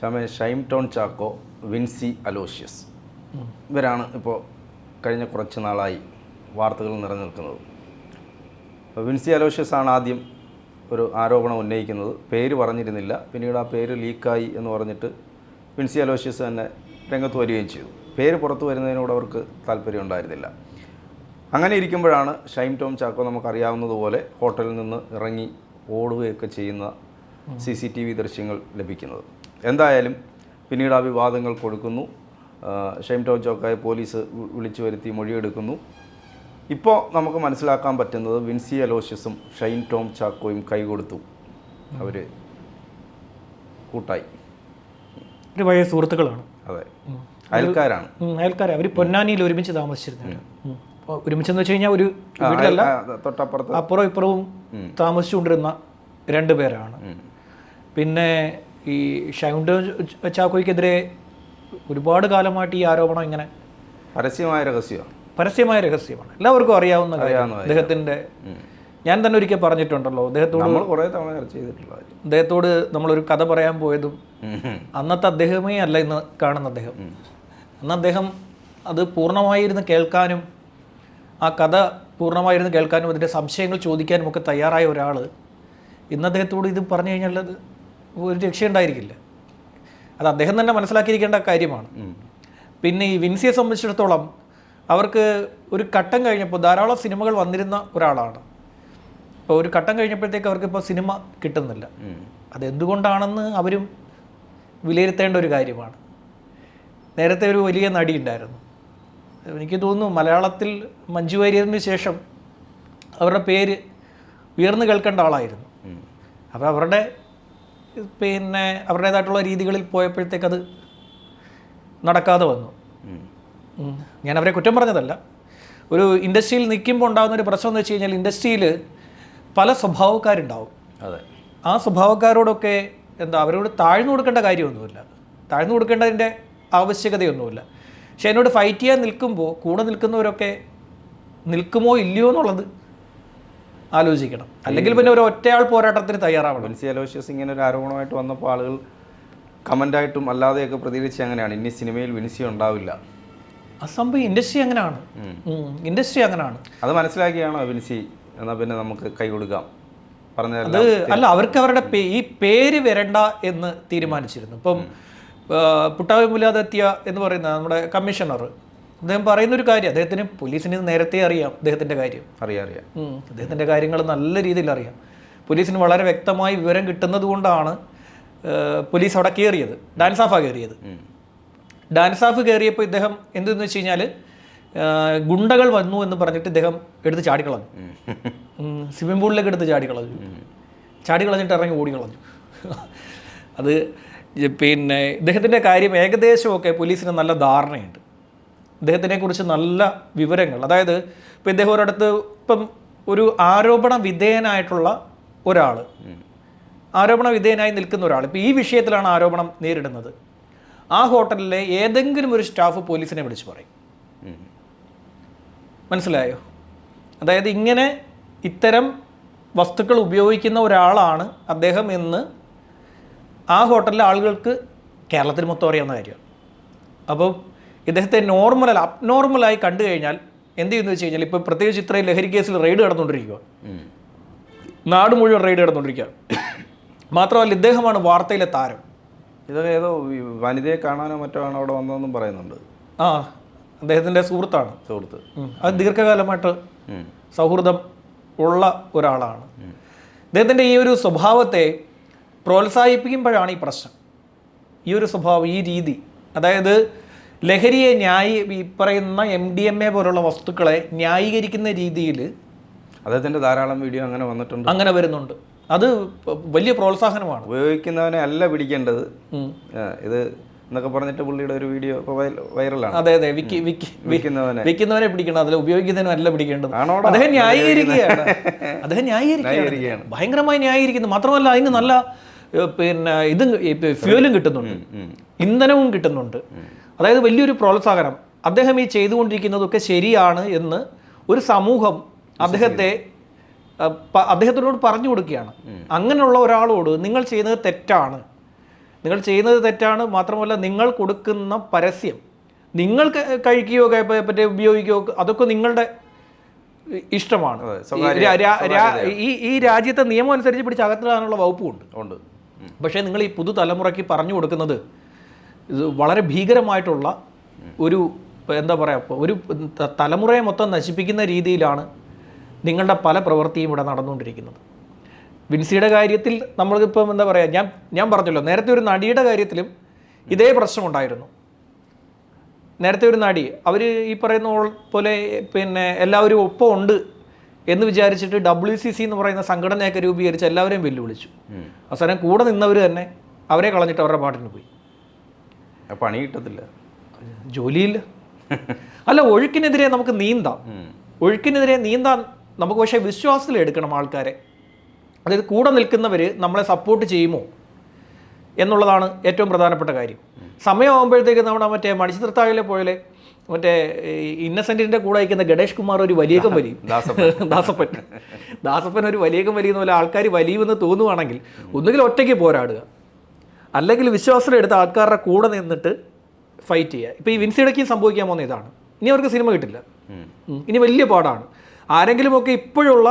ഷമേ ഷൈം ടോൺ ചാക്കോ വിൻസി അലോഷ്യസ്. ഇവരാണ് ഇപ്പോൾ കഴിഞ്ഞ കുറച്ച് നാളായി വാർത്തകൾ നിറഞ്ഞു നിൽക്കുന്നത് അപ്പോൾ വിൻസി അലോഷ്യസ് ആണ് ആദ്യം ഒരു ആരോപണം ഉന്നയിക്കുന്നത്. പേര് പറഞ്ഞിരുന്നില്ല. പിന്നീട് ആ പേര് ലീക്കായി എന്ന് പറഞ്ഞിട്ട് വിൻസി അലോഷ്യസ് തന്നെ രംഗത്ത് വരികയും ചെയ്തു. പേര് പുറത്തു വരുന്നതിനോട് അവർക്ക് താല്പര്യം ഉണ്ടായിരുന്നില്ല. അങ്ങനെ ഇരിക്കുമ്പോഴാണ് ഷൈം ടോം ചാക്കോ നമുക്കറിയാവുന്നതുപോലെ ഹോട്ടലിൽ നിന്ന് ഇറങ്ങി ഓടുകയൊക്കെ ചെയ്യുന്ന സി സി ടി വി ദൃശ്യങ്ങൾ ലഭിക്കുന്നത്. എന്തായാലും പിന്നീട് ആ വിവാദങ്ങൾ കൊടുക്കുന്നു. ഷെയിം ടോ ചാക്കോയെ പോലീസ് വിളിച്ചു വരുത്തി മൊഴിയെടുക്കുന്നു. ഇപ്പോൾ നമുക്ക് മനസ്സിലാക്കാൻ പറ്റുന്നത് വിൻസി അലോഷ്യസും ഷൈൻ ടോം ചാക്കോയും കൈകൊടുത്തു. അവർ കൂട്ടായി. ഒരു പഴയ സുഹൃത്തുക്കളാണ്. അതെ. അയൽക്കാരാണ്. അയൽക്കാരെ. അവർ പൊന്നാനിയിൽ ഒരുമിച്ച് താമസിച്ചിരുന്നു ഒരുമിച്ചെന്ന് വെച്ച് കഴിഞ്ഞാൽ ഒരു വീട്ടിലല്ല തൊട്ടപ്പുറത്ത്. അപ്പുറവും ഇപ്പുറവും താമസിച്ചുകൊണ്ടിരുന്ന രണ്ട് പേരാണ്. പിന്നെ ഈ ഷൈൻഡോ ചാക്കോയ്ക്കെതിരെ ഒരുപാട് കാലമായിട്ട് ഈ ആരോപണം ഇങ്ങനെ പരസ്യമായ രഹസ്യമാണ് പരസ്യമായ രഹസ്യമാണ്. എല്ലാവർക്കും അറിയാവുന്ന കാര്യം. അദ്ദേഹത്തിന്റെ ഞാൻ തന്നെ ഒരിക്കൽ പറഞ്ഞിട്ടുണ്ടല്ലോ അദ്ദേഹത്തോട് നമ്മൾ കുറേ തവണ ചർച്ച ചെയ്തിട്ടുള്ള അദ്ദേഹത്തോട് നമ്മളൊരു കഥ പറയാൻ പോയതും. അന്നത്തെ അദ്ദേഹമേ അല്ല ഇന്ന് കാണുന്ന അദ്ദേഹം. അന്ന് അദ്ദേഹം അത് പൂർണമായിരുന്ന് കേൾക്കാനും ആ കഥ പൂർണമായിരുന്ന് കേൾക്കാനും അതിന്റെ സംശയങ്ങൾ ചോദിക്കാനും ഒക്കെ തയ്യാറായ ഒരാൾ ഇന്ന് അദ്ദേഹത്തോട് ഇത് പറഞ്ഞു കഴിഞ്ഞാൽ അത് ഒരു രക്ഷയുണ്ടായിരിക്കില്ല. അത് അദ്ദേഹം തന്നെ മനസ്സിലാക്കിയിരിക്കേണ്ട കാര്യമാണ്. പിന്നെ ഈ വിൻസിയെ സംബന്ധിച്ചിടത്തോളം അവർക്ക് ഒരു ഘട്ടം കഴിഞ്ഞപ്പോൾ ധാരാളം സിനിമകൾ വന്നിരുന്ന ഒരാളാണ്. ഇപ്പോൾ ഒരു ഘട്ടം കഴിഞ്ഞപ്പോഴത്തേക്ക് അവർക്ക് ഇപ്പോൾ സിനിമ കിട്ടുന്നില്ല. അതെന്തുകൊണ്ടാണെന്ന് അവരും വിലയിരുത്തേണ്ട ഒരു കാര്യമാണ്. നേരത്തെ ഒരു വലിയ നടി ഉണ്ടായിരുന്നു. എനിക്ക് തോന്നുന്നു മലയാളത്തിൽ മഞ്ജു വാര്യറിന് ശേഷം അവരുടെ പേര് ഉയർന്നു കേൾക്കേണ്ട ആളായിരുന്നു. അപ്പോൾ അവരുടെ പിന്നെ അവരുടേതായിട്ടുള്ള രീതികളിൽ പോയപ്പോഴത്തേക്ക് അത് നടക്കാതെ വന്നു. ഞാൻ അവരെ കുറ്റം പറഞ്ഞതല്ല. ഒരു ഇൻഡസ്ട്രിയിൽ നിൽക്കുമ്പോൾ ഉണ്ടാകുന്ന ഒരു പ്രശ്നം എന്ന് വെച്ച് കഴിഞ്ഞാൽ ഇൻഡസ്ട്രിയിൽ പല സ്വഭാവക്കാരുണ്ടാവും. അതെ. ആ സ്വഭാവക്കാരോടൊക്കെ എന്താ അവരോട് താഴ്ന്നു കൊടുക്കേണ്ട കാര്യമൊന്നുമില്ല. താഴ്ന്നു കൊടുക്കേണ്ടതിന്റെ ആവശ്യകതയൊന്നുമില്ല. പക്ഷെ എന്നോട് ഫൈറ്റ് ചെയ്യാൻ നിൽക്കുമ്പോൾ കൂടെ നിൽക്കുന്നവരൊക്കെ നിൽക്കുമോ ഇല്ലയോ എന്നുള്ളത് ആലോചിക്കണം. അല്ലെങ്കിൽ പിന്നെ ഒരു ഒറ്റയാൾ പോരാട്ടത്തിന് തയ്യാറാവണം. വിൻസി അലോഷ്യസ് ഇങ്ങനെ ഒരു ആരോപണമായിട്ട് വന്നപ്പോൾ ആളുകൾ കമന്റായിട്ടും അല്ലാതെയൊക്കെ പ്രതികരിച്ച് അങ്ങനെയാണ്. ഇനി സിനിമയിൽ വിൻസി ഉണ്ടാവില്ല. ആ സംഭവം ഇൻഡസ്ട്രി അങ്ങനെയാണ്. ഇൻഡസ്ട്രി അങ്ങനെയാണ്. അത് മനസ്സിലാക്കിയാണോ വിൻസി എന്നാൽ പിന്നെ നമുക്ക് കൈ കൊടുക്കാം. അത് അല്ല അവർക്ക് അവരുടെ ഈ പേര് വരണ്ട എന്ന് തീരുമാനിച്ചിരുന്നു. ഇപ്പം പുട്ടാവി മുല്ലാതെത്തിയ എന്ന് പറയുന്ന നമ്മുടെ കമ്മീഷണർ അദ്ദേഹം പറയുന്ന ഒരു കാര്യം അദ്ദേഹത്തിന് പോലീസിന് നേരത്തെ അറിയാം അദ്ദേഹത്തിന്റെ കാര്യം. അറിയാം അറിയാം. അദ്ദേഹത്തിന്റെ കാര്യങ്ങൾ നല്ല രീതിയിൽ അറിയാം. പോലീസിന് വളരെ വ്യക്തമായി വിവരം കിട്ടുന്നത് കൊണ്ടാണ് പോലീസ് അവിടെ കയറിയത് ഡാൻസ് ഓഫാണ് കയറിയത്. ഡാൻസ് ഓഫ് കയറിയപ്പോൾ ഇദ്ദേഹം എന്തെന്ന് വെച്ച് കഴിഞ്ഞാൽ ഗുണ്ടകൾ വന്നു എന്ന് പറഞ്ഞിട്ട് ഇദ്ദേഹം എടുത്ത് ചാടിക്കളഞ്ഞു. സ്വിമ്മിംഗ് പൂളിലേക്ക് എടുത്ത് ചാടിക്കളഞ്ഞു. ചാടിക്കളഞ്ഞിട്ട് ഇറങ്ങി ഓടിക്കളഞ്ഞു. അത് പിന്നെ ഇദ്ദേഹത്തിന്റെ കാര്യം ഏകദേശമൊക്കെ പോലീസിന് നല്ല ധാരണയുണ്ട്. ഇദ്ദേഹത്തിനെ കുറിച്ച് നല്ല വിവരങ്ങൾ. അതായത് ഇപ്പം ഇദ്ദേഹം ഒരിടത്ത് ഇപ്പം ഒരു ആരോപണ വിധേയനായിട്ടുള്ള ഒരാൾ ആരോപണ വിധേയനായി നിൽക്കുന്ന ഒരാൾ ഇപ്പോൾ ഈ വിഷയത്തിലാണ് ആരോപണം നേരിടുന്നത്. ആ ഹോട്ടലിലെ ഏതെങ്കിലും ഒരു സ്റ്റാഫ് പോലീസിനെ വിളിച്ച് പറയും. മനസ്സിലായോ? അതായത് ഇങ്ങനെ ഇത്തരം വസ്തുക്കൾ ഉപയോഗിക്കുന്ന ഒരാളാണ് അദ്ദേഹം എന്ന് ആ ഹോട്ടലിലെ ആളുകൾക്ക് കേരളത്തിൽ മൊത്തം അറിയാവുന്ന കാര്യമാണ്. അപ്പോൾ ഇദ്ദേഹത്തെ നോർമൽ അബ്നോർമലായി കണ്ടു കഴിഞ്ഞാൽ എന്ത് ചെയ്യുന്നു വെച്ച് കഴിഞ്ഞാൽ ഇപ്പോൾ പ്രത്യേകിച്ച് ഇത്രയും ലഹരി കേസിൽ റെയ്ഡ് നടന്നുകൊണ്ടിരിക്കുക നാട് മുഴുവൻ റെയ്ഡ് നടന്നുകൊണ്ടിരിക്കുക മാത്രമല്ല ഇദ്ദേഹമാണ് വാർത്തയിലെ താരം. ഇതൊക്കെ ഏതോ വനിതയെ കാണാനോ മറ്റോ ആണ് അവിടെ വന്നതെന്നും പറയുന്നുണ്ട്. ആ അദ്ദേഹത്തിന്റെ സുഹൃത്താണ്. സുഹൃത്ത്. അത് ദീർഘകാലമായിട്ട്. സൗഹൃദം ഉള്ള ഒരാളാണ്. അദ്ദേഹത്തിന്റെ ഈ ഒരു സ്വഭാവത്തെ പ്രോത്സാഹിപ്പിക്കുമ്പോഴാണ് ഈ പ്രശ്നം. ഈ ഒരു സ്വഭാവം ഈ രീതി. അതായത് ലഹരിയെ ന്യായി ഈ പറയുന്ന എം ഡി എം എ പോലുള്ള വസ്തുക്കളെ ന്യായീകരിക്കുന്ന രീതിയിൽ അദ്ദേഹത്തിന്റെ ധാരാളം വീഡിയോ അങ്ങനെ വന്നിട്ടുണ്ട്. അങ്ങനെ വരുന്നുണ്ട്. അത് വലിയ പ്രോത്സാഹനമാണ്. ഉപയോഗിക്കുന്നവനെ അല്ല പിടിക്കേണ്ടത്. ഇത് എന്നൊക്കെ പറഞ്ഞിട്ട് പുള്ളിയുടെ ഒരു വീഡിയോ വൈറലാണ്. അതെ അതെ വിക്കി വിക്കി വിൽക്കുന്നവനെ. വിൽക്കുന്നവനെ പിടിക്കണം. അതിൽ ഉപയോഗിക്കുന്നതിനല്ല പിടിക്കേണ്ടത്. ആണോടാ? അദ്ദേഹം ന്യായീകരിക്കുകയാണ്. അദ്ദേഹം ന്യായീകരിക്കുകയാണ്. ഭയങ്കരമായി ന്യായീകരിക്കുന്നു. മാത്രമല്ല അതിന് നല്ല പിന്നെ ഇതും ഫ്യൂലും കിട്ടുന്നുണ്ട്. ഇന്ധനവും കിട്ടുന്നുണ്ട്. അതായത് വലിയൊരു പ്രോത്സാഹനം. അദ്ദേഹം ഈ ചെയ്തുകൊണ്ടിരിക്കുന്നതൊക്കെ ശരിയാണ് എന്ന് ഒരു സമൂഹം അദ്ദേഹത്തെ അദ്ദേഹത്തിനോട് പറഞ്ഞു കൊടുക്കുകയാണ്. അങ്ങനെയുള്ള ഒരാളോട് നിങ്ങൾ ചെയ്യുന്നത് തെറ്റാണ്. നിങ്ങൾ ചെയ്യുന്നത് തെറ്റാണ് മാത്രമല്ല നിങ്ങൾ കൊടുക്കുന്ന പരസ്യം നിങ്ങൾ കഴിക്കുകയോ പറ്റി ഉപയോഗിക്കുകയോ അതൊക്കെ നിങ്ങളുടെ ഇഷ്ടമാണ്. ഈ ഈ രാജ്യത്തെ നിയമം അനുസരിച്ച് പിടിച്ച് അകത്തിടാനുള്ള വകുപ്പുണ്ട്. ഉണ്ട്. പക്ഷേ നിങ്ങൾ ഈ പുതുതലമുറയ്ക്ക് പറഞ്ഞു കൊടുക്കുന്നത് ഇത് വളരെ ഭീകരമായിട്ടുള്ള ഒരു എന്താ പറയുക ഒരു തലമുറയെ മൊത്തം നശിപ്പിക്കുന്ന രീതിയിലാണ് നിങ്ങളുടെ പല പ്രവൃത്തിയും ഇവിടെ നടന്നുകൊണ്ടിരിക്കുന്നത്. വിൻസിയുടെ കാര്യത്തിൽ നമ്മളിപ്പം എന്താ പറയുക ഞാൻ ഞാൻ പറഞ്ഞല്ലോ നേരത്തെ ഒരു നടിയുടെ കാര്യത്തിലും ഇതേ പ്രശ്നമുണ്ടായിരുന്നു നേരത്തെ ഒരു നടി അവർ ഈ പറയുന്ന പോലെ പിന്നെ എല്ലാവരും ഒപ്പം ഉണ്ട് എന്ന് വിചാരിച്ചിട്ട് ഡബ്ല്യു സി സി എന്ന് പറയുന്ന സംഘടനയൊക്കെ രൂപീകരിച്ച് എല്ലാവരെയും വെല്ലുവിളിച്ചു. അവസാനം കൂടെ നിന്നവർ തന്നെ അവരെ കളഞ്ഞിട്ട് അവരുടെ പാട്ടിന് പോയി. പണി കിട്ടത്തില്ല. ജോലിയില്ല. അല്ല ഒഴുക്കിനെതിരെ നമുക്ക് നീന്താം. ഒഴുക്കിനെതിരെ നീന്താൻ നമുക്ക് പക്ഷേ വിശ്വാസത്തിൽ എടുക്കണം ആൾക്കാരെ. അതായത് കൂടെ നിൽക്കുന്നവർ നമ്മളെ സപ്പോർട്ട് ചെയ്യുമോ എന്നുള്ളതാണ് ഏറ്റവും പ്രധാനപ്പെട്ട കാര്യം. സമയമാകുമ്പോഴത്തേക്ക് നമ്മുടെ മറ്റേ മണിച്ചിത്രത്താഴിലെ പോലെ മറ്റേ ഇന്നസെന്റിന്റെ കൂടെ അയക്കുന്ന ഗണേഷ് കുമാർ ഒരു വലിയകം വലിയും ദാസപ്പൻ. ദാസപ്പൻ. ദാസപ്പൻ ഒരു വലിയകം വലിയുന്ന പോലെ ആൾക്കാർ വലിയുമെന്ന് തോന്നുവാണെങ്കിൽ ഒന്നുകിൽ ഒറ്റയ്ക്ക് പോരാടുക. അല്ലെങ്കിൽ വിശ്വാസം എടുത്ത ആൾക്കാരുടെ കൂടെ നിന്നിട്ട് ഫൈറ്റ് ചെയ്യുക. ഇപ്പോൾ ഈ വിൻസിയുടെക്കും സംഭവിക്കാൻ പോകുന്ന ഇതാണ്. ഇനി അവർക്ക് സിനിമ കിട്ടില്ല. ഇനി വലിയ പാടാണ്. ആരെങ്കിലുമൊക്കെ ഇപ്പോഴുള്ള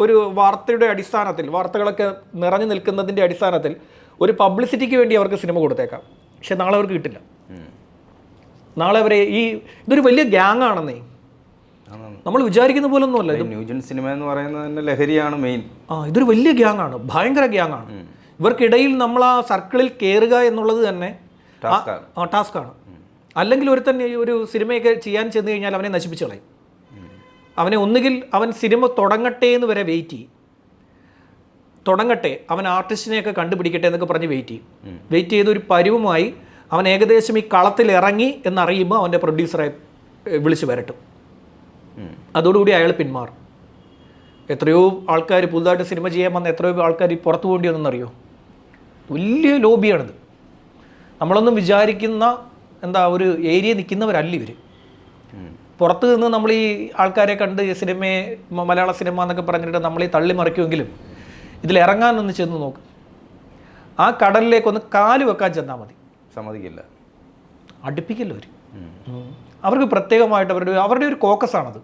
ഒരു വാർത്തയുടെ അടിസ്ഥാനത്തിൽ വാർത്തകളൊക്കെ നിറഞ്ഞു നിൽക്കുന്നതിന്റെ അടിസ്ഥാനത്തിൽ ഒരു പബ്ലിസിറ്റിക്ക് വേണ്ടി അവർക്ക് സിനിമ കൊടുത്തേക്കാം. പക്ഷെ നാളെ അവർക്ക് കിട്ടില്ല. നാളെ അവരെ ഈ ഇതൊരു വലിയ ഗ്യാങ് ആണെന്നേ. നമ്മൾ വിചാരിക്കുന്ന പോലെ ഒന്നുമല്ല ഇത് ന്യൂജൻ സിനിമ എന്ന് പറയുന്നത് ലഹരിയാണ് മെയിൻ ആ ഇതൊരു വലിയ ഗ്യാങ് ആണ്. ഭയങ്കര ഗ്യാങ് ആണ്. ഇവർക്കിടയിൽ നമ്മൾ ആ സർക്കിളിൽ കയറുക എന്നുള്ളത് തന്നെ ടാസ്ക്കാണ് അല്ലെങ്കിൽ ഒരു തന്നെ ഒരു സിനിമയൊക്കെ ചെയ്യാൻ ചെന്ന് കഴിഞ്ഞാൽ അവനെ നശിപ്പിച്ചു കളയും. അവനെ ഒന്നുകിൽ അവൻ സിനിമ തുടങ്ങട്ടെ എന്ന് വരെ വെയിറ്റ് ചെയ്യും. തുടങ്ങട്ടെ അവൻ ആർട്ടിസ്റ്റിനെയൊക്കെ കണ്ടുപിടിക്കട്ടെ എന്നൊക്കെ പറഞ്ഞ് വെയിറ്റ് ചെയ്യും. വെയിറ്റ് ചെയ്ത് ഒരു പരുവുമായി അവൻ ഏകദേശം ഈ കളത്തിൽ ഇറങ്ങി എന്നറിയുമ്പോൾ അവന്റെ പ്രൊഡ്യൂസറെ വിളിച്ച് വരട്ടും. അതോടുകൂടി അയാൾ പിന്മാറും. എത്രയോ ആൾക്കാർ പുതുതായിട്ട് സിനിമ ചെയ്യാൻ വന്ന എത്രയോ ആൾക്കാർ പുറത്തു പോകേണ്ടി വന്നെന്നറിയോ? വലിയ ലോബിയാണിത്. നമ്മളൊന്നും വിചാരിക്കുന്ന എന്താ ഒരു ഏരിയ നിൽക്കുന്നവരല്ല ഇവർ. പുറത്ത് നിന്ന് നമ്മൾ ഈ ആൾക്കാരെ കണ്ട് ഈ സിനിമയെ മലയാള സിനിമ എന്നൊക്കെ പറഞ്ഞിട്ട് നമ്മൾ ഈ തള്ളി മറിക്കുമെങ്കിലും ഇതിലിറങ്ങാനൊന്ന് ചെന്ന് നോക്ക്. ആ കടലിലേക്കൊന്ന് കാൽ വെക്കാൻ ചെന്നാൽ മതി. സമ്മതിക്കില്ല. അടുപ്പിക്കില്ല അവർ അവർക്ക് പ്രത്യേകമായിട്ട് അവരുടെ അവരുടെ ഒരു കോക്കസാണത്.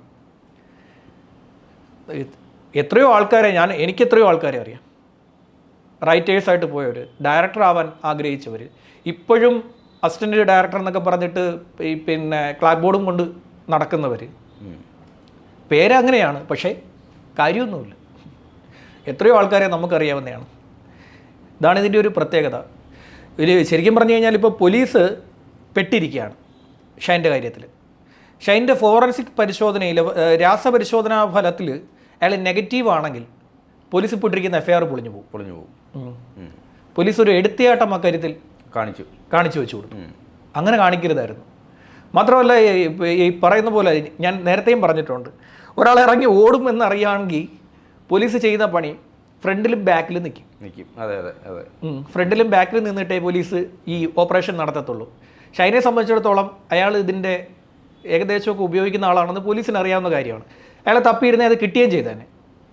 എത്രയോ ആൾക്കാരെ ഞാൻ എനിക്ക് എത്രയോ ആൾക്കാരെ അറിയാം. റൈറ്റേഴ്സായിട്ട് പോയവർ ഡയറക്ടർ ആവാൻ ആഗ്രഹിച്ചവർ ഇപ്പോഴും അസിസ്റ്റന്റ് ഡയറക്ടർ എന്നൊക്കെ പറഞ്ഞിട്ട് ഈ പിന്നെ ക്ലാബ് ബോർഡും കൊണ്ട് നടക്കുന്നവർ. പേരങ്ങനെയാണ് പക്ഷേ കാര്യമൊന്നുമില്ല. എത്രയോ ആൾക്കാരെ നമുക്കറിയാവുന്നതാണ്. ഇതാണ് ഇതിന്റെ ഒരു പ്രത്യേകത. ഒരു ശരിക്കും പറഞ്ഞു കഴിഞ്ഞാൽ ഇപ്പോൾ പോലീസ് പെട്ടിരിക്കുകയാണ് ഷൈന്റെ കാര്യത്തിൽ ഷൈന്റെ ഫോറൻസിക് പരിശോധനയിൽ രാസപരിശോധനാ ഫലത്തിൽ അയാൾ നെഗറ്റീവ് ആണെങ്കിൽ പോലീസ് ഇപ്പോൾ ഇട്ടിരിക്കുന്ന എഫ്ഐആർ പൊളിഞ്ഞു പോകും. പൊളിഞ്ഞു പോകും. പോലീസ് ഒരു എടുത്തിയാട്ടം അക്കാര്യത്തിൽ കാണിച്ചു. കാണിച്ചു വെച്ചു കൊടുത്തു. അങ്ങനെ കാണിക്കരുതായിരുന്നു. മാത്രമല്ല ഈ- ഈ പറയുന്ന പോലെ ഞാൻ നേരത്തെയും പറഞ്ഞിട്ടുണ്ട്. ഒരാൾ ഇറങ്ങി ഓടും എന്നറിയാമെങ്കിൽ പോലീസ് ചെയ്യുന്ന പണി ഫ്രണ്ടിലും ബാക്കിലും നിൽക്കും. നിൽക്കും. അതെ അതെ അതെ. ഫ്രണ്ടിലും ബാക്കിലും നിന്നിട്ടേ പോലീസ് ഈ ഓപ്പറേഷൻ നടത്തത്തുള്ളൂ. ഷൈനെ സംബന്ധിച്ചിടത്തോളം അയാൾ ഇതിന്റെ ഏകദേശമൊക്കെ ഉപയോഗിക്കുന്ന ആളാണെന്ന് പോലീസിന് അറിയാവുന്ന കാര്യമാണ്. അയാളെ തപ്പിയിരുന്നേ അത് കിട്ടുകയും ചെയ്തേനെ.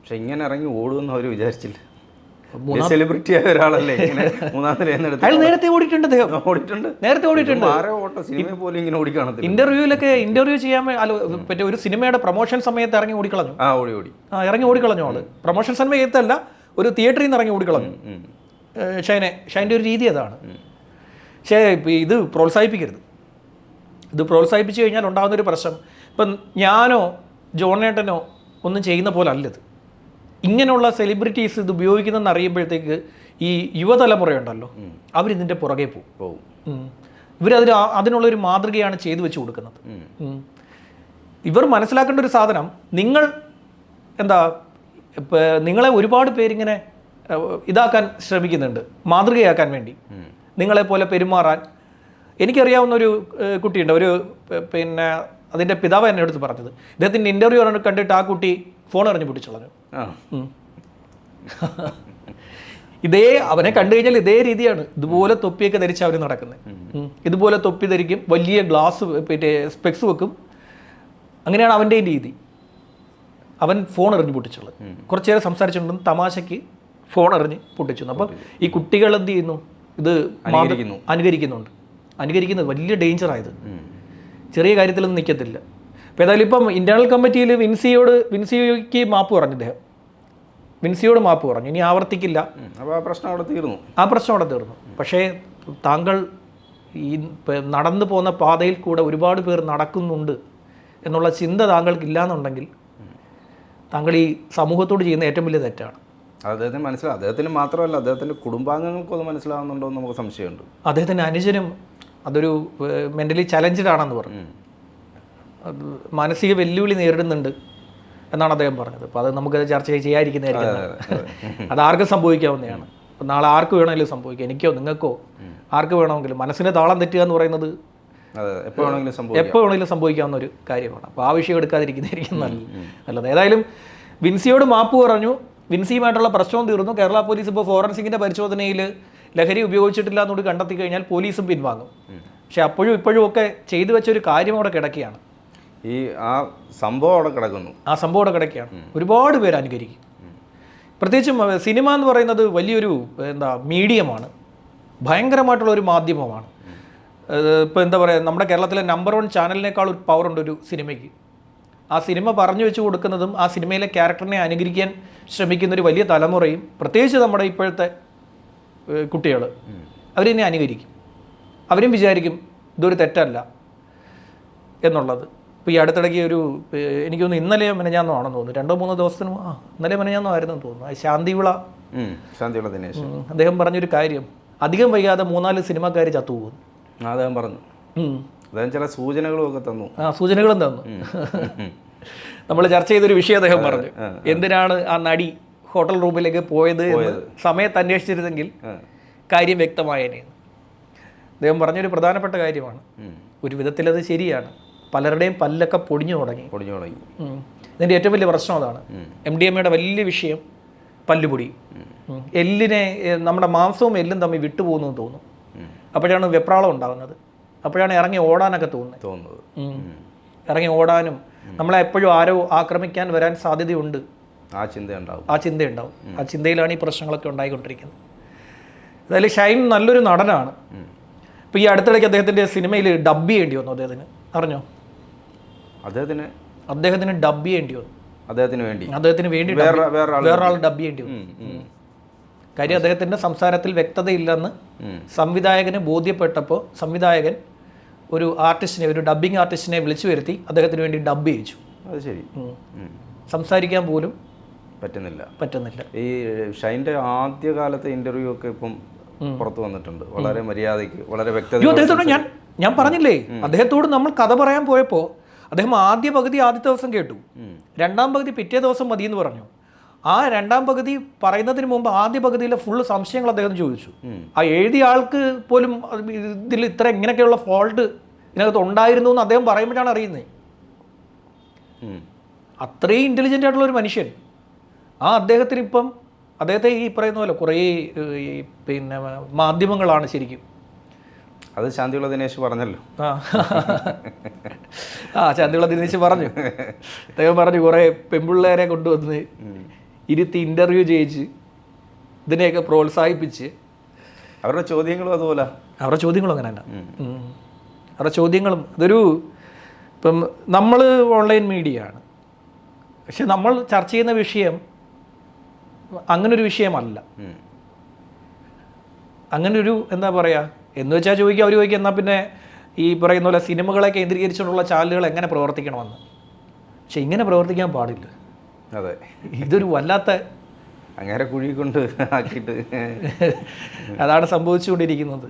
പക്ഷെ ഇങ്ങനെ ഇറങ്ങി ഓടുമെന്ന് അവർ വിചാരിച്ചില്ല. സെലിബ്രിറ്റി ആയ ഒരാളല്ലേ ഇങ്ങനെ മൂന്നാം അയാൾ നേരത്തെ ഓടിയിട്ടുണ്ട് അദ്ദേഹം. ഓടിയിട്ടുണ്ട്. നേരത്തെ ഓടിയിട്ടുണ്ട്. ആരെ ഓട്ട സിനിമ പോലും ഇങ്ങനെ ഓടിക്കാണത്തില്ല ഇന്റർവ്യൂലൊക്കെ ഇന്റർവ്യൂ ചെയ്യാൻ അല്ല പറ്റേ ഒരു സിനിമയുടെ പ്രൊമോഷൻ സമയത്ത് ഇറങ്ങി ഓടിക്കളഞ്ഞു. ആ ഓടി ഓടി. ആ ഇറങ്ങി ഓടിക്കളഞ്ഞു ആൾ. പ്രൊമോഷൻ സമയത്തല്ല ഒരു തിയേറ്ററിൽ നിന്ന് ഇറങ്ങി ഓടിക്കളഞ്ഞു. ഷൈനെ. ഷൈന്റെ ഒരു രീതി അതാണ്. പക്ഷേ ഇത് പ്രോത്സാഹിപ്പിക്കരുത്. ഇത് പ്രോത്സാഹിപ്പിച്ചു കഴിഞ്ഞാൽ ഉണ്ടാകുന്ന ഒരു പ്രശ്നം. ഇപ്പം ഞാനോ ജോണേട്ടനോ ഒന്നും ചെയ്യുന്ന പോലെ അല്ലത്. ഇങ്ങനെയുള്ള സെലിബ്രിറ്റീസ് ഇത് ഉപയോഗിക്കുന്നതെന്ന് അറിയുമ്പോഴത്തേക്ക് ഈ യുവതലമുറയുണ്ടല്ലോ അവരിതിന്റെ പുറകെ പോകും. ആ- അതിനുള്ളൊരു മാതൃകയാണ് ചെയ്തു വെച്ച് കൊടുക്കുന്നത്. ഇവർ മനസ്സിലാക്കേണ്ട ഒരു സാധനം നിങ്ങൾ എന്താ നിങ്ങളെ ഒരുപാട് പേരിങ്ങനെ ഇതാക്കാൻ ശ്രമിക്കുന്നുണ്ട് മാതൃകയാക്കാൻ വേണ്ടി. നിങ്ങളെപ്പോലെ പെരുമാറാൻ. എനിക്കറിയാവുന്ന ഒരു കുട്ടിയുണ്ട് ഒരു പിന്നെ അതിന്റെ പിതാവ് എന്നെ എടുത്ത് പറഞ്ഞത്. ഇദ്ദേഹത്തിന്റെ ഇന്റർവ്യൂ കണ്ടിട്ട് ആ കുട്ടി ഫോൺ എറിഞ്ഞ് പൊട്ടിച്ചളഞ്ഞു ഇതേ അവനെ കണ്ടു കഴിഞ്ഞാൽ ഇതേ രീതിയാണ്. ഇതുപോലെ തൊപ്പിയൊക്കെ ധരിച്ച് അവർ നടക്കുന്നത് ഇതുപോലെ തൊപ്പി ധരിക്കും. വലിയ ഗ്ലാസ് പിന്നെ സ്പെക്സ് വെക്കും. അങ്ങനെയാണ് അവന്റെ രീതി. അവൻ ഫോൺ എറിഞ്ഞ് പൊട്ടിച്ചുള്ളത് കുറച്ച് നേരം സംസാരിച്ചിട്ടുണ്ടെന്ന് തമാശയ്ക്ക് ഫോൺ എറിഞ്ഞ് പൊട്ടിച്ചു. അപ്പം ഈ കുട്ടികൾ എന്ത് ചെയ്യുന്നു? ഇത് അനുകരിക്കുന്നു. അനുകരിക്കുന്നുണ്ട്. അനുകരിക്കുന്നത് വലിയ ഡേഞ്ചറായത്. ചെറിയ കാര്യത്തിലൊന്നും നിൽക്കത്തില്ല അപ്പോൾ ഏതായാലും ഇപ്പം ഇന്റേണൽ കമ്മിറ്റിയിൽ വിൻസിയോട് വിൻസിയോയ്ക്ക് മാപ്പ് പറഞ്ഞു അദ്ദേഹം വിൻസിയോട് മാപ്പ് പറഞ്ഞു ഇനി ആവർത്തിക്കില്ല. അപ്പോൾ ആ പ്രശ്നം അവിടെ തീർന്നു. ആ പ്രശ്നം അവിടെ തീർന്നു. പക്ഷേ താങ്കൾ ഈ നടന്നു പോകുന്ന പാതയിൽ കൂടെ ഒരുപാട് പേർ നടക്കുന്നുണ്ട് എന്നുള്ള ചിന്ത താങ്കൾക്ക് ഇല്ലാന്നുണ്ടെങ്കിൽ താങ്കൾ ഈ സമൂഹത്തോട് ചെയ്യുന്ന ഏറ്റവും വലിയ തെറ്റാണ്. അദ്ദേഹത്തിന് മനസ്സിലാവും അദ്ദേഹത്തിന് മാത്രമല്ല അദ്ദേഹത്തിന്റെ കുടുംബാംഗങ്ങൾക്കും അത് മനസ്സിലാവുന്നുണ്ടോ എന്ന് നമുക്ക് സംശയമുണ്ട്. അദ്ദേഹത്തിന്റെ അനുജനും അതൊരു മെന്റലി ചലഞ്ചഡ് ആണെന്ന് പറഞ്ഞു. മാനസിക വെല്ലുവിളി നേരിടുന്നുണ്ട് എന്നാണ് അദ്ദേഹം പറഞ്ഞത്. അപ്പോൾ അത് നമുക്കത് ചർച്ച ചെയ്യാതിരിക്കുന്നതായിരിക്കും. അത് ആർക്കും സംഭവിക്കാവുന്നതാണ്. അപ്പം നാളെ ആർക്ക് വേണമെങ്കിലും സംഭവിക്കാം. എനിക്കോ നിങ്ങൾക്കോ ആർക്ക് വേണമെങ്കിലും മനസ്സിന് താളം തെറ്റുക എന്ന് പറയുന്നത് എപ്പോൾ വേണമെങ്കിലും സംഭവിക്കാം. എപ്പോൾ വേണമെങ്കിലും സംഭവിക്കാവുന്ന ഒരു കാര്യമാണ്. അപ്പോൾ ആ വിഷയം എടുക്കാതിരിക്കുന്നതായിരിക്കും നല്ല നല്ലത്. ഏതായാലും വിൻസിയോട് മാപ്പ് പറഞ്ഞു. വിൻസിയുമായിട്ടുള്ള പ്രശ്നവും തീർന്നു. കേരള പോലീസ് ഇപ്പോൾ ഫോറൻസിക്കിന്റെ പരിശോധനയിൽ ലഹരി ഉപയോഗിച്ചിട്ടില്ല എന്നുകൂടി കണ്ടെത്തി കഴിഞ്ഞാൽ പോലീസും പിൻവാങ്ങും. പക്ഷെ അപ്പോഴും ഇപ്പോഴും ഒക്കെ ചെയ്തു വെച്ച ഒരു കാര്യം അവിടെ കിടക്കുകയാണ്. ഈ ആ സംഭവം അവിടെ കിടക്കുന്നു. ആ സംഭവം അവിടെ കിടക്കുകയാണ്. ഒരുപാട് പേര് അനുകരിക്കും. പ്രത്യേകിച്ചും സിനിമ എന്ന് പറയുന്നത് വലിയൊരു എന്താ മീഡിയമാണ്. ഭയങ്കരമായിട്ടുള്ള ഒരു മാധ്യമമാണ്. ഇപ്പോൾ എന്താ പറയുക നമ്മുടെ കേരളത്തിലെ നമ്പർ വൺ ചാനലിനേക്കാൾ ഒരു പവർ ഉണ്ട് ഒരു സിനിമയ്ക്ക്. ആ സിനിമ പറഞ്ഞു വെച്ച് കൊടുക്കുന്നതും ആ സിനിമയിലെ ക്യാരക്ടറിനെ അനുകരിക്കാൻ ശ്രമിക്കുന്ന ഒരു വലിയ തലമുറയും പ്രത്യേകിച്ച് നമ്മുടെ ഇപ്പോഴത്തെ കുട്ടികൾ അവരെന്നെ അനുകരിക്കും. അവരും വിചാരിക്കും ഇതൊരു തെറ്റല്ല എന്നുള്ളത്. ഇപ്പോൾ ഈ അടുത്തിടയ്ക്ക് ഒരു എനിക്ക് തോന്നുന്നു ഇന്നലെ മെനഞ്ഞാന്നോ ആണെന്ന് തോന്നുന്നു. രണ്ടോ മൂന്നോ ദിവസത്തിന് ആ ഇന്നലെ മെനഞ്ഞാന്നോ ആയിരുന്നു തോന്നുന്നു. ആ ശാന്തിവിള ശാന്തിവിള ദിനേശ്. അദ്ദേഹം പറഞ്ഞൊരു കാര്യം. അധികം വൈകാതെ മൂന്നാൽ സിനിമക്കാർ ചത്തുപോകുന്നു. അദ്ദേഹം പറഞ്ഞു. അദ്ദേഹം ചില സൂചനകളും ഒക്കെ തന്നു. ആ സൂചനകളും തന്നു. നമ്മൾ ചർച്ച ചെയ്തൊരു വിഷയം അദ്ദേഹം പറഞ്ഞു. എന്തിനാണ് ആ നടി ഹോട്ടൽ റൂമിലേക്ക് പോയത് എന്ന് സമയത്ത് അന്വേഷിച്ചിരുന്നെങ്കിൽ കാര്യം വ്യക്തമായേനെ അദ്ദേഹം പറഞ്ഞൊരു പ്രധാനപ്പെട്ട കാര്യമാണ്. ഒരു വിധത്തിലത് ശരിയാണ്. പലരുടെയും പല്ലൊക്കെ പൊടിഞ്ഞു തുടങ്ങി. പൊടിഞ്ഞു തുടങ്ങി. ഇതിന്റെ ഏറ്റവും വലിയ പ്രശ്നം അതാണ്. എം ഡി എം എയുടെ വലിയ വിഷയം പല്ലുപൊടി. എല്ലിനെ നമ്മുടെ മാംസവും എല്ലും തമ്മിൽ വിട്ടുപോകുന്നു എന്ന് തോന്നുന്നു അപ്പോഴാണ് വെപ്രാളം ഉണ്ടാകുന്നത്. അപ്പോഴാണ് ഇറങ്ങി ഓടാനൊക്കെ തോന്നുന്നത്. തോന്നുന്നത്. ഇറങ്ങി ഓടാനും നമ്മളെ എപ്പോഴും ആരോ ആക്രമിക്കാൻ വരാൻ സാധ്യതയുണ്ട്. ആ ചിന്ത ഉണ്ടാവും ആ ചിന്ത ഉണ്ടാവും ആ ചിന്തയിലാണ് ഈ പ്രശ്നങ്ങളൊക്കെ ഉണ്ടായിക്കൊണ്ടിരിക്കുന്നത്. അതായത് ഷൈൻ നല്ലൊരു നടനാണ്. ഇപ്പോൾ ഈ അടുത്തിടയ്ക്ക് അദ്ദേഹത്തിന്റെ സിനിമയിൽ ഡബ് ചെയ്യേണ്ടി വന്നു അദ്ദേഹത്തിന്. അറിഞ്ഞോ? അദ്ദേഹത്തിന് അദ്ദേഹത്തിന് ഡബ് ചെയ്യേണ്ടി വന്നു. അദ്ദേഹത്തിന് വേണ്ടി. അദ്ദേഹത്തിന് വേണ്ടി വേറൊരാൾ ഡബ് ചെയ്യേണ്ടി വന്നു. കാര്യം അദ്ദേഹത്തിന്റെ സംസാരത്തിൽ വ്യക്തതയില്ലെന്ന്. സംവിധായകന് ബോധ്യപ്പെട്ടപ്പോൾ സംവിധായകൻ ഒരു ആർട്ടിസ്റ്റിനെ ഒരു ഡബ്ബിംഗ് ആർട്ടിസ്റ്റിനെ വിളിച്ചു വരുത്തി അദ്ദേഹത്തിന് വേണ്ടി ഡബ് ചെയ്യിച്ചു. അത് ശരി. സംസാരിക്കാൻ പോലും പറ്റുന്നില്ല. പറ്റുന്നില്ല. ഈ ഷൈന്റെ ആദ്യകാലത്തെ ഇന്റർവ്യൂ ഒക്കെ ഇപ്പം പുറത്തു വന്നിട്ടുണ്ട്. വളരെ മര്യാദയ്ക്ക് വളരെ വ്യക്തത അദ്ദേഹത്തോട് ഞാൻ ഞാൻ പറഞ്ഞില്ലേ? അദ്ദേഹത്തോട് നമ്മൾ കഥ പറയാൻ പോയപ്പോൾ അദ്ദേഹം ആദ്യ പകുതി ആദ്യത്തെ ദിവസം കേട്ടു. രണ്ടാം പകുതി പിറ്റേ ദിവസം മതി എന്ന് പറഞ്ഞു. ആ രണ്ടാം പകുതി പറയുന്നതിന് മുമ്പ് ആദ്യ പകുതിയിലെ ഫുള്ള് സംശയങ്ങൾ അദ്ദേഹം ചോദിച്ചു. ആ എഴുതിയ ആൾക്ക് പോലും ഇതിൽ ഇത്ര ഇങ്ങനെയൊക്കെയുള്ള ഫോൾട്ട് ഇതിനകത്ത് ഉണ്ടായിരുന്നു എന്ന് അദ്ദേഹം പറയുമ്പോഴാണ് അറിയുന്നത്. അത്രയും ഇന്റലിജന്റ് ആയിട്ടുള്ള ഒരു മനുഷ്യൻ. ആ അദ്ദേഹത്തിന് ഇപ്പം അദ്ദേഹത്തെ ഈ പറയുന്ന പോലെ കുറേ പിന്നെ മാധ്യമങ്ങളാണ് ശരിക്കും. അത് ശാന്തിയുള്ള ദിനേശ് പറഞ്ഞല്ലോ. ആ. ശാന്തിയുള്ള ദിനേശ് പറഞ്ഞു. അദ്ദേഹം പറഞ്ഞു കുറേ പെൺപിള്ളേരെ കൊണ്ടുവന്ന് ഇരുത്തി ഇന്റർവ്യൂ ചെയ്യിച്ച് ഇതിനെയൊക്കെ പ്രോത്സാഹിപ്പിച്ച് അവരുടെ ചോദ്യങ്ങളും അതുപോലെ. അവരുടെ ചോദ്യങ്ങളും അങ്ങനെ തന്നെ അവരുടെ ചോദ്യങ്ങളും ഇതൊരു ഇപ്പം നമ്മൾ ഓൺലൈൻ മീഡിയ ആണ്. പക്ഷെ നമ്മൾ ചർച്ച ചെയ്യുന്ന വിഷയം അങ്ങനൊരു വിഷയമല്ല. അങ്ങനൊരു എന്താ പറയുക എന്ന് വെച്ചാൽ ചോദിക്കുക അവർ ചോദിക്കുക എന്നാൽ പിന്നെ ഈ പറയുന്ന പോലെ സിനിമകളെ കേന്ദ്രീകരിച്ചുകൊണ്ടുള്ള ചാനലുകൾ എങ്ങനെ പ്രവർത്തിക്കണമെന്ന്? പക്ഷെ ഇങ്ങനെ പ്രവർത്തിക്കാൻ പാടില്ല. അതെ. ഇതൊരു വല്ലാത്ത അങ്ങനെ കുഴി കൊണ്ട് ആക്കിയിട്ട്. അതാണ് സംഭവിച്ചുകൊണ്ടിരിക്കുന്നത്.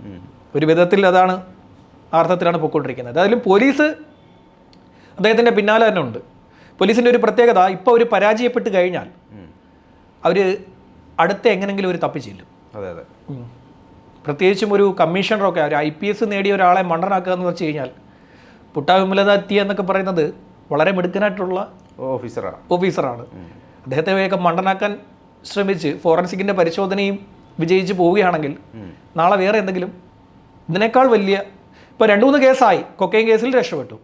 ഒരു വിധത്തിൽ അതാണ് അർത്ഥത്തിലാണ് പൊയ്ക്കൊണ്ടിരിക്കുന്നത്. അതിലും പോലീസ് അദ്ദേഹത്തിന്റെ പിന്നാലെ തന്നെ ഉണ്ട്. പോലീസിന്റെ ഒരു പ്രത്യേകത ഇപ്പോൾ അവർ പരാജയപ്പെട്ട് കഴിഞ്ഞാൽ. അവർ അടുത്ത എങ്ങനെങ്കിലും ഒരു തപ്പിച്ചെല്ലും അതെ അതെ. പ്രത്യേകിച്ചും ഒരു കമ്മീഷണറൊക്കെ ഒരു ഐ പി എസ് നേടിയ ഒരാളെ മണ്ടനാക്കുക എന്ന് വെച്ച് കഴിഞ്ഞാൽ പുട്ടാ എത്തിയ എന്നൊക്കെ പറയുന്നത് വളരെ മിടുക്കനായിട്ടുള്ള ഓഫീസറാണ് ഓഫീസറാണ് അദ്ദേഹത്തെ വേഗം മണ്ടനാക്കാൻ ശ്രമിച്ച് ഫോറൻസിക്കിന്റെ പരിശോധനയും വിജയിച്ച് പോവുകയാണെങ്കിൽ നാളെ വേറെ എന്തെങ്കിലും ഇതിനേക്കാൾ വലിയ ഇപ്പോൾ രണ്ട് മൂന്ന് കേസായി. കൊക്കൈൻ കേസിൽ രക്ഷപ്പെട്ടു.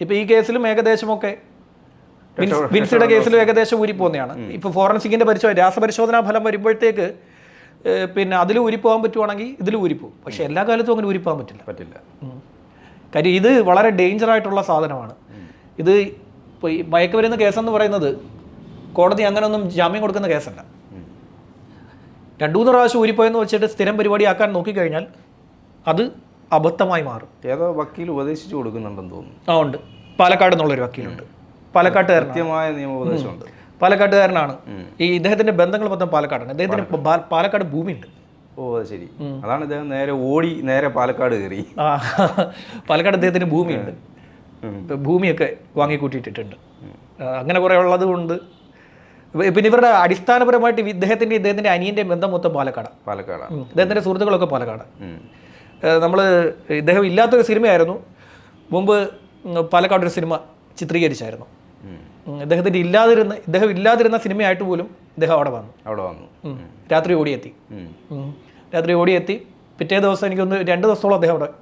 ഇപ്പോൾ ഈ കേസിലും ഏകദേശമൊക്കെ വിൻസ്- വിൻസിയുടെ കേസിലും ഏകദേശം ഊരിപ്പോന്നെയാണ് ഇപ്പോൾ ഫോറൻസിക്കിന്റെ പരിശോധന രാസപരിശോധനാ ഫലം വരുമ്പോഴത്തേക്ക് പിന്നെ അതിൽ ഊരിപ്പോകാൻ പറ്റുവാണെങ്കിൽ ഇതിൽ ഊരിപ്പോകും പക്ഷെ എല്ലാ കാലത്തും അങ്ങനെ ഊരിപ്പോകാൻ പറ്റില്ല. പറ്റില്ല. കാര്യം ഇത് വളരെ ഡേഞ്ചർ ആയിട്ടുള്ള സാധനമാണ്. ഇത് ഇപ്പോൾ ഈ മയക്കുമരുന്ന് കേസെന്ന് പറയുന്നത് കോടതി അങ്ങനെയൊന്നും ജാമ്യം കൊടുക്കുന്ന കേസല്ല. രണ്ടു മൂന്ന് പ്രാവശ്യം ഊരിപ്പോയെന്ന് വെച്ചിട്ട് സ്ഥിരം പരിപാടിയാക്കാൻ നോക്കിക്കഴിഞ്ഞാൽ അത് അബദ്ധമായി മാറും. ഏതോ വക്കീൽ ഉപദേശിച്ചു കൊടുക്കുന്നുണ്ടെന്ന് തോന്നുന്നു. ആ ഉണ്ട്. പാലക്കാട് എന്നുള്ളൊരു വക്കീലുണ്ട്. പാലക്കാട്ട് കൃത്യമായ നിയമോപദേശമുണ്ട്. പാലക്കാട്ടുകാരനാണ്. ഈ ഇദ്ദേഹത്തിന്റെ ബന്ധങ്ങൾ മൊത്തം പാലക്കാടാണ്. ഇദ്ദേഹത്തിന് പാലക്കാട്. ഭൂമിയുണ്ട്. ഓ അത് ശരി. അതാണ് ഇദ്ദേഹം നേരെ ഓടി നേരെ പാലക്കാട് കയറി. പാലക്കാട് ഇദ്ദേഹത്തിന് ഭൂമിയുണ്ട്. ഉണ്ട് ഭൂമിയൊക്കെ വാങ്ങിക്കൂട്ടിയിട്ടിട്ടുണ്ട്. അങ്ങനെ കുറേ ഉള്ളത് കൊണ്ട് പിന്നെ ഇവരുടെ അടിസ്ഥാനപരമായിട്ട് ഇദ്ദേഹത്തിന്റെ ഇദ്ദേഹത്തിന്റെ അനിയന്റെ ബന്ധം മൊത്തം പാലക്കാടാണ് പാലക്കാടാണ്. ഇദ്ദേഹത്തിന്റെ സുഹൃത്തുക്കളൊക്കെ പാലക്കാട്. നമ്മൾ ഇദ്ദേഹം ഇല്ലാത്തൊരു സിനിമയായിരുന്നു. മുമ്പ് പാലക്കാടൊരു പാലക്കാട് ഒരു സിനിമ ചിത്രീകരിച്ചായിരുന്നു. ഇദ്ദേഹത്തിന്റെ ഇല്ലാതിരുന്ന ഇദ്ദേഹം ഇല്ലാതിരുന്ന സിനിമയായിട്ട് പോലും ഇദ്ദേഹം അവിടെ വന്നു. അവിടെ വന്നു. രാത്രി ഓടിയെത്തി. രാത്രി ഓടിയെത്തി. പിറ്റേ ദിവസം എനിക്കൊന്ന് രണ്ട് ദിവസത്തോളം അദ്ദേഹം അവിടെ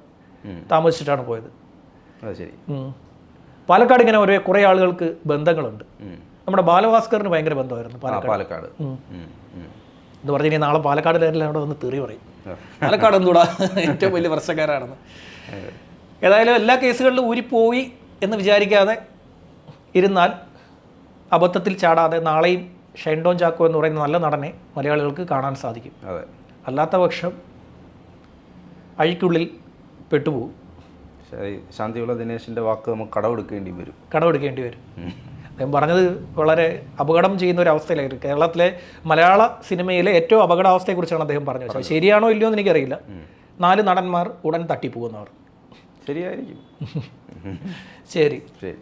താമസിച്ചിട്ടാണ് പോയത്. ശരി. പാലക്കാട് ഇങ്ങനെ ഒരേ കുറേ ആളുകൾക്ക് ബന്ധങ്ങളുണ്ട്. നമ്മുടെ ബാലഭാസ്കറിന് ഭയങ്കര ബന്ധമായിരുന്നു പാലക്കാട്. എന്ന് പറഞ്ഞു കഴിഞ്ഞാൽ നാളെ പാലക്കാടിലെല്ലാം അവിടെ വന്ന് തെറി പറയും. പാലക്കാട് എന്തുകൂടാ ഏറ്റവും വലിയ പ്രശ്നക്കാരാണെന്ന് ഏതായാലും എല്ലാ കേസുകളിലും ഊരിപ്പോയി എന്ന് വിചാരിക്കാതെ ഇരുന്നാൽ അബദ്ധത്തിൽ ചാടാതെ നാളെയും ഷൈൻഡോൺ ചാക്കോ എന്ന് പറയുന്ന നല്ല നടനെ മലയാളികൾക്ക് കാണാൻ സാധിക്കും. അതെ. അല്ലാത്ത പക്ഷം അഴിക്കുള്ളിൽ പെട്ടുപോകും. ശാന്തിയുള്ള ദിനേശിന്റെ വാക്ക് നമുക്ക് കടമെടുക്കേണ്ടി വരും. കടമെടുക്കേണ്ടി വരും. അദ്ദേഹം പറഞ്ഞത് വളരെ അപകടം ചെയ്യുന്ന ഒരു അവസ്ഥയിലായിരുന്നു കേരളത്തിലെ മലയാള സിനിമയിലെ ഏറ്റവും അപകടാവസ്ഥയെക്കുറിച്ചാണ് അദ്ദേഹം പറഞ്ഞു വെച്ചത്. ശരിയാണോ ഇല്ലയോ എന്ന് എനിക്കറിയില്ല. നാല് നടന്മാർ ഉടൻ തട്ടിപ്പോകുന്നവർ. ശരിയായിരിക്കും. ശരി. ശരി.